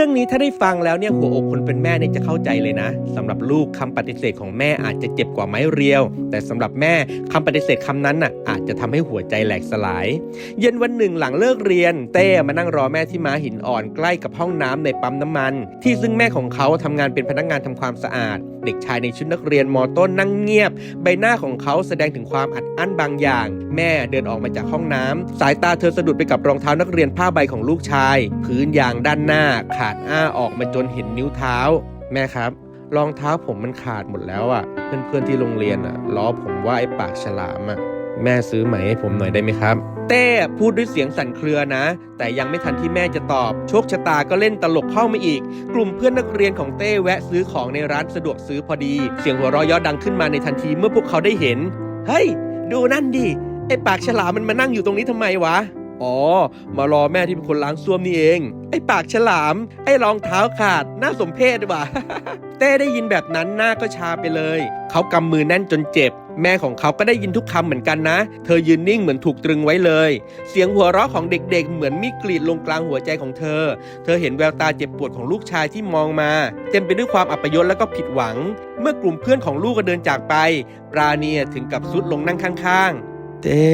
รื่องนี้ถ้าได้ฟังแล้วเนี่ยหัวอกคนเป็นแม่เนี่ยจะเข้าใจเลยนะสำหรับลูกคำปฏิเสธของแม่อาจจะเจ็บกว่าไม้เรียว แต่สำหรับแม่คำปฏิเสธคำนั้นน่ะอาจจะทำให้หัวใจแหลกสลาย เย็นวันหนึ่งหลังเลิกเรียน เต้มานั่งรอแม่ที่ม้าหินอ่อนใกล้กับห้องน้ำในปั๊มน้ำมัน ที่ซึ่งแม่ของเขาทำงานเป็นพนักงานทำความสะอาด เด็กชายในชุดนักเรียนมต้นนั่งเงียบ ใบหน้าของเขาแสดงถึงความอัดอั้นบางอย่าง แม่เดินออกมาจากห้องน้ำสายตาเธอสะดุดไปกับรองเท้านักเรียนผ้าใบของลูกชาย พื้นยางด้านหน้าขาาดอ้าออกมาจนเห็นนิ้วเท้า แม่ครับรองเท้าผมมันขาดหมดแล้วอะ่ะ เพื่อนๆที่โรงเรียนอะ่ะล้อผมว่าไอ้ปากฉลามอะ่ะแม่ซื้อใหม่ให้ผมหน่อยได้ไหมครับ เต้พูดด้วยเสียงสั่นเครือนะ แต่ยังไม่ทันที่แม่จะตอบ โชคชะตาก็เล่นตลกเข้ามาอีก กลุ่มเพื่อนนักเรียนของเต้แวะซื้อของในร้านสะดวกซื้อพอดี เสียงหัวเราะยาะดังขึ้นมาในทันทีเมื่อพวกเขาได้เห็น เฮ้ย ดูนั่นดิไอ้ปากฉลามมันมานั่งอยู่ตรงนี้ทำไมวะ อ๋อ มารอแม่ที่เป็นคนล้างส้วมนี่เอง ไอ้ปากฉลาม ไอ้รองเท้าขาด น่าสมเพชว่ะ เต้ได้ยินแบบนั้นหน้าก็ชาไปเลย เขากำมือแน่นจนเจ็บ แม่ของเขาก็ได้ยินทุกคำเหมือนกันนะ เธอยืนนิ่งเหมือนถูกตรึงไว้เลย เสียงหัวเราะของเด็กๆ เหมือนมีกรีดลงกลางหัวใจของเธอ เธอเห็นแววตาเจ็บปวดของลูกชายที่มองมา เต็มไปด้วยความอัปยศและก็ผิดหวัง เมื่อกลุ่มเพื่อนของลูกก็เดินจากไป ปราเนียถึงกับซุดลงนั่งข้าง ๆ เต้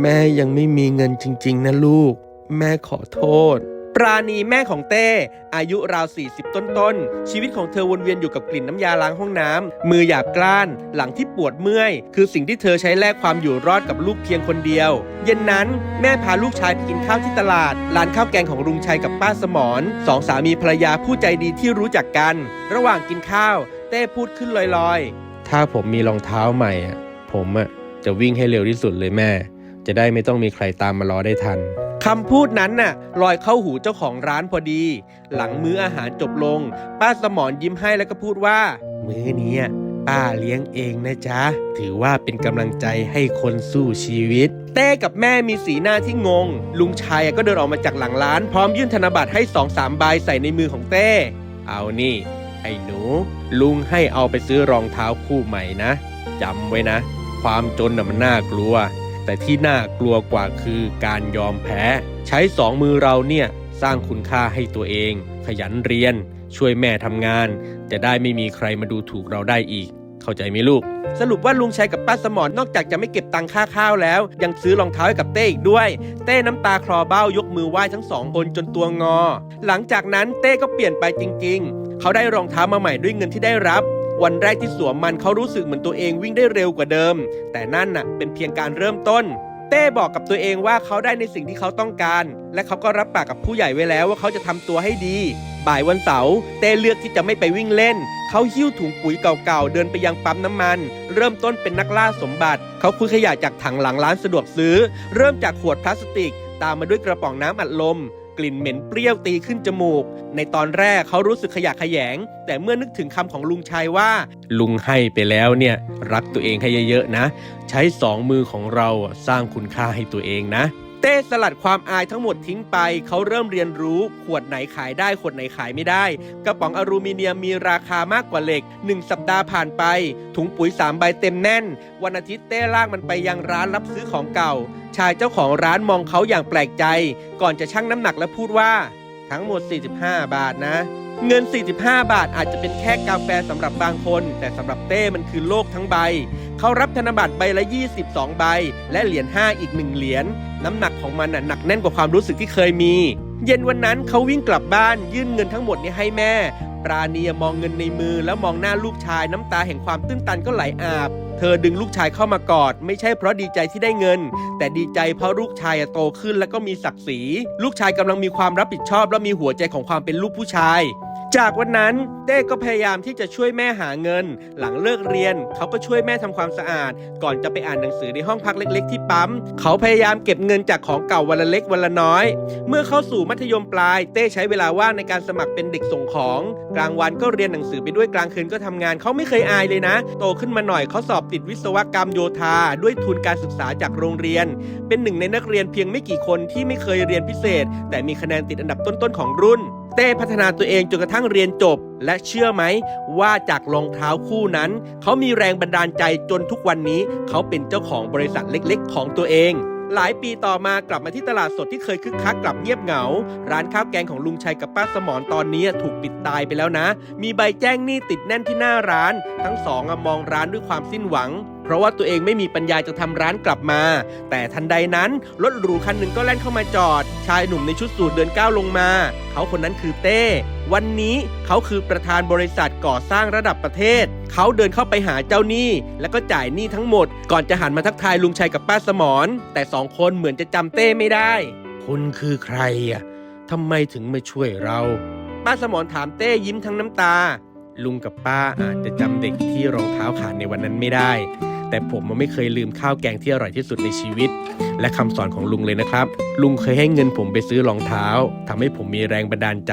แม่ยังไม่มีเงินจริง ๆ นะลูก แม่ขอโทษ ปราณีแม่ของเต้ อายุราว 40 ต้นๆ ชีวิตของเธอวนเวียนอยู่กับกลิ่นน้ำยาล้างห้องน้ำ มือหยาบกร้าน หลังที่ปวดเมื่อย คือสิ่งที่เธอใช้แลกความอยู่รอดกับลูกเพียงคนเดียว เย็นนั้นแม่พาลูกชายไปกินข้าวที่ตลาด ร้านข้าวแกงของลุงชัยกับป้าสมรสองสามีภรรยาผู้ใจดีที่รู้จักกัน ระหว่างกินข้าว เต้พูดขึ้นลอยๆ ถ้าผมมีรองเท้าใหม่อะผมอะจะวิ่งให้เร็วที่สุดเลยแม่ จะได้ไม่ต้องมีใครตามมารอได้ทันคำพูดนั้นน่ะลอยเข้าหูเจ้าของร้านพอดี หลังมื้ออาหารจบลง ป้าสมรยิ้มให้แล้วก็พูดว่า มื้อนี้ป้าเลี้ยงเองนะจ๊ะ ถือว่าเป็นกำลังใจให้คนสู้ชีวิต เต้กับแม่มีสีหน้าที่งง ลุงชายก็เดินออกมาจากหลังร้าน พร้อมยื่นธนบัตรให้สองสามใบใส่ในมือของเต้ เอานี่ ไอ้หนู ลุงให้เอาไปซื้อรองเท้าคู่ใหม่นะจำไว้นะ ความจนน่ะมันน่ากลัว แต่ที่น่ากลัวกว่าคือการยอมแพ้ ใช้สองมือเราเนี่ยสร้างคุณค่าให้ตัวเอง ขยันเรียน ช่วยแม่ทำงาน จะได้ไม่มีใครมาดูถูกเราได้อีก เข้าใจไหมลูก สรุปว่าลุงชัยกับป้าสมรนอกจากจะไม่เก็บตังค่าข้าวแล้ว ยังซื้อรองเท้าให้กับเต้อีกด้วย เต้น้ำตาคลอเบ้ายกมือไหว้ทั้งสองคนจนตัวงอ หลังจากนั้นเต้ก็เปลี่ยนไปจริง ๆ เขาได้รองเท้ามาใหม่ด้วยเงินที่ได้รับ วันแรกที่สวมมันเขารู้สึกเหมือนตัวเองวิ่งได้เร็วกว่าเดิม แต่นั่นน่ะเป็นเพียงการเริ่มต้น เต้บอกกับตัวเองว่าเขาได้ในสิ่งที่เขาต้องการ และเขาก็รับปากกับผู้ใหญ่ไว้แล้วว่าเขาจะทำตัวให้ดี บ่ายวันเสาร์เต้เลือกที่จะไม่ไปวิ่งเล่น เขาหิ้วถุงปุ๋ยเก่าๆเดินไปยังปั๊มน้ำมัน เริ่มต้นเป็นนักล่าสมบัติ เขาคุยขยะจากถังหลังร้านสะดวกซื้อ เริ่มจากขวดพลาสติก ตามมาด้วยกระป๋องน้ำอัดลม กลิ่นเหม็นเปรี้ยวตีขึ้นจมูก ในตอนแรกเขารู้สึกขยะแขยง แต่เมื่อนึกถึงคำของลุงชัยว่า ลุงให้ไปแล้วเนี่ย รักตัวเองให้เยอะๆนะ ใช้สองมือของเราสร้างคุณค่าให้ตัวเองนะ ต้สลัดความอายทั้งหมดทิ้งไป เขาเริ่มเรียนรู้ ขวดไหนขายได้ ขวดไหนขายไม่ได้ กระป๋องอลูมิเนียมมีราคามากกว่าเหล็ก 1 สัปดาห์ผ่านไป ถุงปุ๋ย 3 ใบเต็มแน่น วันอาทิตย์เต้ลากมันไปยังร้านรับซื้อของเก่า ชายเจ้าของร้านมองเขาอย่างแปลกใจ ก่อนจะชั่งน้ำหนักและพูดว่า ทั้งหมด 45 บาทนะเงิน 45 บาทอาจจะเป็นแค่กาแฟสำหรับบางคน แต่สำหรับเต้มันคือโลกทั้งใบ เขารับธนบัตรใบละ 22 ใบ และเหรียญ5อีก 1 เหรียญ น้ำหนักของมันน่ะหนักแน่นกว่าความรู้สึกที่เคยมี เย็นวันนั้นเขาวิ่งกลับบ้านยื่นเงินทั้งหมดนี้ให้แม่ ปราณีมองเงินในมือแล้วมองหน้าลูกชายน้ำตาแห่งความตื้นตันก็ไหลอาบ เธอดึงลูกชายเข้ามากอด ไม่ใช่เพราะดีใจที่ได้เงิน แต่ดีใจเพราะลูกชายโตขึ้นแล้วก็มีศักดิ์ศรี ลูกชายกำลังมีความรับผิดชอบและมีหัวใจของความเป็นลูกผู้ชาย จากวันนั้นเต้ก็พยายามที่จะช่วยแม่หาเงิน หลังเลิกเรียน เขาก็ช่วยแม่ทำความสะอาด ก่อนจะไปอ่านหนังสือในห้องพักเล็ก ๆ ที่ปั๊ม เขาพยายามเก็บเงินจากของเก่าวันละเล็กวันละน้อย เมื่อเข้าสู่มัธยมปลาย เต้ใช้เวลาว่างในการสมัครเป็นเด็กส่งของ กลางวันก็เรียนหนังสือไปด้วยกลางคืนก็ทำงานเขาไม่เคยอายเลยนะ โตขึ้นมาหน่อยเขาสอบติดวิศวกรรมโยธา ด้วยทุนการศึกษาจากโรงเรียน เป็นหนึ่งในนักเรียนเพียงไม่กี่คนที่ไม่เคยเรียนพิเศษ แต่มีคะแนนติดอันดับต้นๆของรุ่น เต้พัฒนาตัวเองจนกระทั่งเรียนจบ และเชื่อไหม ว่าจากรองเท้าคู่นั้น เขามีแรงบันดาลใจจนทุกวันนี้ เขาเป็นเจ้าของบริษัทเล็กๆ ของตัวเองหลายปีต่อมากลับมาที่ตลาดสดที่เคยคึกคักกลับเงียบเหงา ร้านข้าวแกงของลุงชัยกับป้าสมรตอนนี้ถูกปิดตายไปแล้วนะ มีใบแจ้งหนี้ติดแน่นที่หน้าร้าน ทั้งสองมองร้านด้วยความสิ้นหวัง เพราะว่าตัวเองไม่มีปัญญาจะทำร้านกลับมา แต่ทันใดนั้นรถหรูคันหนึ่งก็แล่นเข้ามาจอด ชายหนุ่มในชุดสูทเดินก้าวลงมา เขาคนนั้นคือเต้ วันนี้เขาคือประธานบริษัทก่อสร้างระดับประเทศ เขาเดินเข้าไปหาเจ้าหนี้ แล้วก็จ่ายหนี้ทั้งหมด ก่อนจะหันมาทักทายลุงชัยกับป้าสมรแต่สองคนเหมือนจะจำเต้ไม่ได้ คุณคือใครอะทำไมถึงมาช่วยเรา ป้าสมรถามเต้ยิ้มทั้งน้ำตาลุงกับป้าอาจจะจำเด็กที่รองเท้าขาดในวันนั้นไม่ได้ แต่ผมมันไม่เคยลืมข้าวแกงที่อร่อยที่สุดในชีวิต และคำสอนของลุงเลยนะครับ ลุงเคยให้เงินผมไปซื้อรองเท้าทำให้ผมมีแรงบันดาลใจ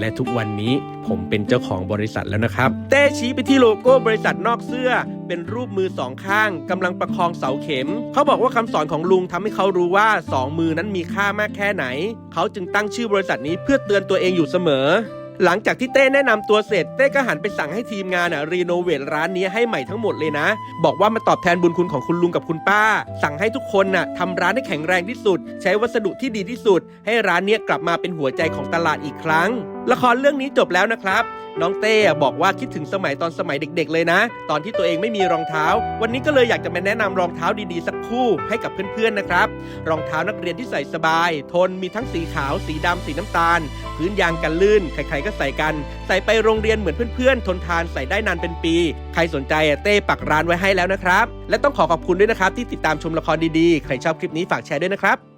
และทุกวันนี้ผมเป็นเจ้าของบริษัทแล้วนะครับเต้ชี้ไปที่โลโก้บริษัทนอกเสื้อ เป็นรูปมือสองข้างกำลังประคองเสาเข็ม เขาบอกว่าคำสอนของลุงทำให้เขารู้ว่าสองมือนั้นมีค่ามากแค่ไหน เขาจึงตั้งชื่อบริษัทนี้เพื่อเตือนตัวเองอยู่เสมอ หลังจากที่เต้แนะนำตัวเสร็จเต้ก็หันไปสั่งให้ทีมงานอะรีโนเวทร้านนี้ให้ใหม่ทั้งหมดเลยนะ บอกว่ามาตอบแทนบุญคุณของคุณลุงกับคุณป้า สั่งให้ทุกคนน่ะทำร้านให้แข็งแรงที่สุด ใช้วัสดุที่ดีที่สุด ให้ร้านนี้กลับมาเป็นหัวใจของตลาดอีกครั้ง ละครเรื่องนี้จบแล้วนะครับ น้องเต้บอกว่าคิดถึงสมัยตอนสมัยเด็ก ๆ เลยนะ ตอนที่ตัวเองไม่มีรองเท้า วันนี้ก็เลยอยากจะมาแนะนำรองเท้าดีๆสัก คู่ให้กับเพื่อนๆนะครับ รองเท้านักเรียนที่ใส่สบาย ทนมีทั้งสีขาว สีดำสีน้ำตาล พื้นยางกันลื่น ใครๆก็ใส่กัน ใส่ไปโรงเรียนเหมือนเพื่อนๆ ทนทานใส่ได้นานเป็นปี ใครสนใจเต้ปักร้านไว้ให้แล้วนะครับ และต้องขอขอบคุณด้วยนะครับที่ติดตามชมละครดีๆ ใครชอบคลิปนี้ฝากแชร์ด้วยนะครับ